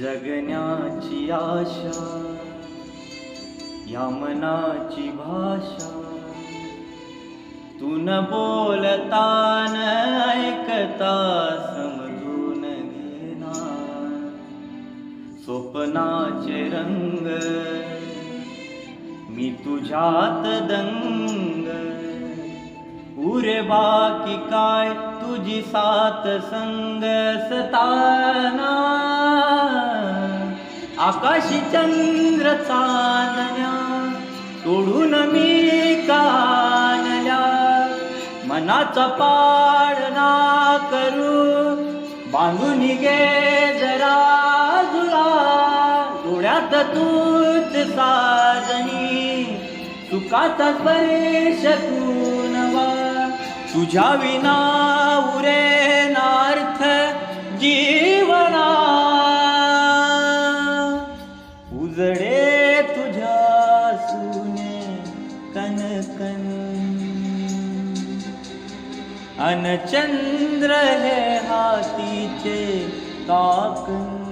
जगण्याची आशा या मनाची भाषा. तू न बोलता न ऐकता समजून घेणार. स्वप्नाचे रंग मी तुझ्यात दंग. उरे बाकी काय तुझी सात संग सताना? आकाशी चंद्र चांदण्या तोडून मी कानल्या. मनाचा पाळणा करू बांधून घे जरा जुळा. डोळ्यात तूच साजणी सुखाचा स्पर्श तू नवा. तुझ्या विना उरे नार्थ उजडे तुझ्या सुने कनकन। अन चंद्र हे हातीचे काकण